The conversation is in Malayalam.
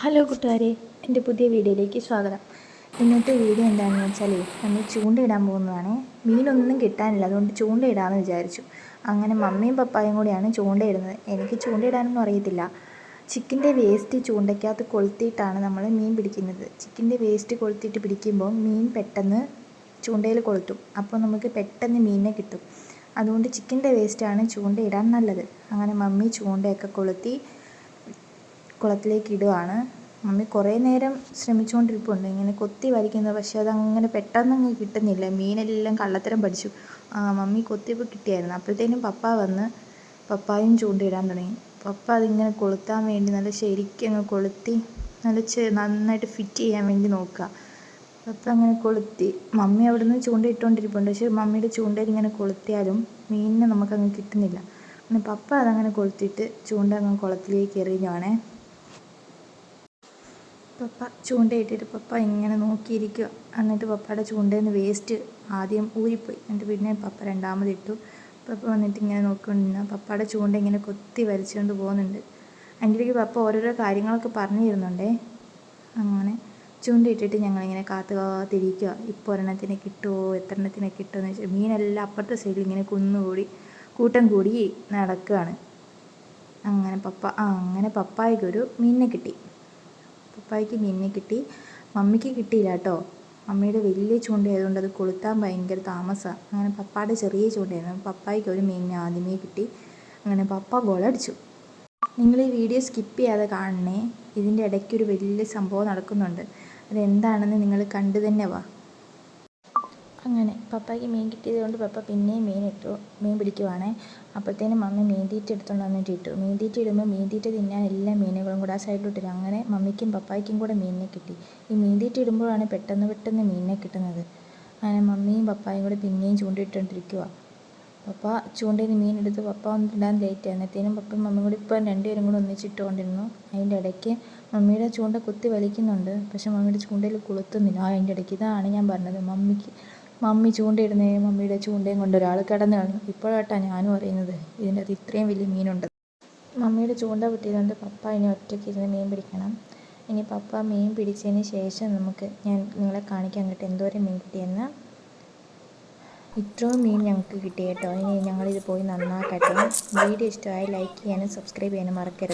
ഹലോ കൂട്ടുകാരെ എന്റെ പുതിയ വീഡിയോയിലേക്ക് സ്വാഗതം. ഇന്നത്തെ വീഡിയോ എന്താണെന്ന് വെച്ചാൽ നമ്മൾ ചൂണ്ടയിടാൻ പോകുന്നതാണ്. മീനൊന്നും കിട്ടാനില്ല അതുകൊണ്ട് ചൂണ്ടയിടാമെന്ന് വിചാരിച്ചു. അങ്ങനെ മമ്മിയും പപ്പായും കൂടിയാണ് ചൂണ്ടയിടുന്നത്. എനിക്ക് ചൂണ്ടയിടാനൊന്നും അറിയത്തില്ല. ചിക്കന്റെ വേസ്റ്റ് ചൂണ്ടയ്ക്കകത്ത് കൊളുത്തിയിട്ടാണ് നമ്മൾ മീൻ പിടിക്കുന്നത്. ചിക്കന്റെ വേസ്റ്റ് കൊളുത്തിയിട്ട് പിടിക്കുമ്പോൾ മീൻ പെട്ടെന്ന് ചൂണ്ടയിൽ കൊളുത്തും. അപ്പോൾ നമുക്ക് പെട്ടെന്ന് മീനിനെ കിട്ടും. അതുകൊണ്ട് ചിക്കന്റെ വേസ്റ്റാണ് ചൂണ്ടയിടാൻ നല്ലത്. അങ്ങനെ മമ്മി ചൂണ്ടയൊക്കെ കൊളുത്തി കുളത്തിലേക്ക് ഇടുകയാണ് മമ്മി കുറേ നേരം ശ്രമിച്ചുകൊണ്ടിരിപ്പുണ്ട്. ഇങ്ങനെ കൊത്തി വലിക്കുന്നത്. പക്ഷേ അതങ്ങനെ പെട്ടെന്നങ്ങ് കിട്ടുന്നില്ല. മീനെല്ലാം കള്ളത്തരം പഠിച്ചു. മമ്മി കൊത്തിയപ്പോൾ കിട്ടിയായിരുന്നു. അപ്പോഴത്തേനും പപ്പ വന്ന് പപ്പായും ചൂണ്ടയിടാൻ തുടങ്ങി. പപ്പ അതിങ്ങനെ കൊളുത്താൻ വേണ്ടി നല്ല ശരിക്കും അങ്ങ് കൊളുത്തി നല്ല നന്നായിട്ട് ഫിറ്റ് ചെയ്യാൻ വേണ്ടി നോക്കുക. പപ്പ അങ്ങനെ കൊളുത്തി. മമ്മി അവിടെ നിന്ന് ചൂണ്ടയിട്ടുകൊണ്ടിരിപ്പുണ്ട് പക്ഷേ മമ്മിയുടെ ചൂണ്ടയിൽ ഇങ്ങനെ കൊളുത്തിയാലും മീനിനെ നമുക്കങ്ങ് കിട്ടുന്നില്ല. പിന്നെ പപ്പ അതങ്ങനെ കൊളുത്തിയിട്ട് ചൂണ്ട അങ്ങ് കുളത്തിലേക്ക് എറിയുവാണേ പപ്പ ചൂണ്ടയിട്ടിട്ട് പപ്പ ഇങ്ങനെ നോക്കിയിരിക്കുക. എന്നിട്ട് പപ്പയുടെ ചൂണ്ടയിൽ നിന്ന് വേസ്റ്റ് ആദ്യം ഊരിപ്പോയി. എന്നിട്ട് പിന്നെ പപ്പ രണ്ടാമത് ഇട്ടു. പപ്പ വന്നിട്ട് ഇങ്ങനെ നോക്കിക്കൊണ്ടിരുന്ന പപ്പയുടെ ചൂണ്ട ഇങ്ങനെ കൊത്തി വലിച്ചുകൊണ്ട് പോകുന്നുണ്ട്. അതിന്റെ ഇടയ്ക്ക് പപ്പ ഓരോരോ കാര്യങ്ങളൊക്കെ പറഞ്ഞു തരുന്നുണ്ടേ അങ്ങനെ ചൂണ്ടയിട്ടിട്ട് ഞങ്ങളിങ്ങനെ കാത്തു കാത്തിരിക്കുക. ഇപ്പോൾ ഒരെണ്ണത്തിനെ കിട്ടുമോ എത്ര എണ്ണത്തിനെ കിട്ടുമെന്ന് വെച്ചാൽ മീനെല്ലാം അപ്പുറത്തെ സൈഡിൽ ഇങ്ങനെ കുന്നുകൂടി കൂട്ടം കൂടി നടക്കുകയാണ്. അങ്ങനെ പപ്പ ആ അങ്ങനെ പപ്പായ്ക്കൊരു മീനിനെ കിട്ടി. പപ്പായ്ക്ക് മീനിനെ കിട്ടി. മമ്മിക്ക് കിട്ടിയില്ല കേട്ടോ മമ്മിയുടെ വലിയ ചൂണ്ടയായതുകൊണ്ട് അത് കൊളുത്താൻ ഭയങ്കര താമസമാണ് അങ്ങനെ പപ്പായുടെ ചെറിയ ചൂണ്ടയായിരുന്നു. പപ്പായ്ക്ക് ഒരു മീനിനെ ആദ്യമേ കിട്ടി. അങ്ങനെ പപ്പ ഗോളടിച്ചു. നിങ്ങൾ ഈ വീഡിയോ സ്കിപ്പ് ചെയ്യാതെ കാണണേ. ഇതിന്റെ ഇടയ്ക്ക് ഒരു വലിയ സംഭവം നടക്കുന്നുണ്ട്. അതെന്താണെന്ന് നിങ്ങൾ കണ്ടു തന്നെ വാ. അങ്ങനെ പപ്പായ്ക്ക് മീൻ കിട്ടിയത് കൊണ്ട് പപ്പ പിന്നെയും മീൻ ഇട്ടു മീൻ പിടിക്കുവാണേ. അപ്പോഴത്തേനും മമ്മി മീൻ തീറ്റ എടുത്തുകൊണ്ട് വന്നിട്ട് ഇട്ടു. മീൻ തീറ്റ ഇടുമ്പോൾ മീൻ തീറ്റ തിന്നാൻ എല്ലാ മീനുകളും കൂടെ ആ സൈഡിലോട്ട് ഇടും അങ്ങനെ മമ്മിക്കും പപ്പായ്ക്കും കൂടെ മീനിനെ കിട്ടി. ഈ മീൻ തീറ്റ ഇടുമ്പോഴാണ് പെട്ടെന്ന് പെട്ടെന്ന് മീനിനെ കിട്ടുന്നത്. അങ്ങനെ മമ്മിയും പപ്പായും കൂടെ പിന്നെയും ചൂണ്ടിട്ടുകൊണ്ടിരിക്കുക പപ്പ ചൂണ്ടയിൽ മീൻ എടുത്ത് പപ്പ വന്നിടാൻ ലേറ്റ് ആയിരുന്നത്തേനും പപ്പയും മമ്മിയും കൂടി ഇപ്പം രണ്ടുപേരും കൂടെ ഒന്നിച്ചിട്ടുകൊണ്ടിരുന്നു അതിന്റെ ഇടയ്ക്ക് മമ്മിയുടെ ചൂണ്ട കുത്തി വലിക്കുന്നുണ്ട്. പക്ഷെ മമ്മിയുടെ ചൂണ്ടയിൽ കൊളുത്തുന്നില്ല. അതിന്റെ ഇടയ്ക്ക് ഇതാണ് ഞാൻ പറഞ്ഞത്. മമ്മിക്ക് മമ്മി ചൂണ്ടയിടുന്നേ മമ്മിയുടെ ചൂണ്ടയും കൊണ്ട് ഒരാൾ കിടന്നു കാണും ഇപ്പോഴാട്ടാണ് ഞാനും അറിയുന്നത്. ഇതിന്റെ അത് ഇത്രയും വലിയ മീനുണ്ട്. മമ്മിയുടെ ചൂണ്ട പൊട്ടിയതുകൊണ്ട് പപ്പ ഇനി ഒറ്റയ്ക്ക് ഇരുന്ന് മീൻ പിടിക്കണം. ഇനി പപ്പ മീൻ പിടിച്ചതിന് ശേഷം നമുക്ക് ഞാൻ നിങ്ങളെ കാണിക്കാൻ കേട്ടോ എന്തോരം മീൻ കിട്ടിയെന്ന്. ഇത്രയും മീൻ ഞങ്ങൾക്ക് കിട്ടി കേട്ടോ. ഇനി ഞങ്ങളിത് പോയി നന്നാക്കട്ടെ. വീഡിയോ ഇഷ്ടമായി ലൈക്ക് ചെയ്യാനും സബ്സ്ക്രൈബ് ചെയ്യാനും മറക്കരുത്.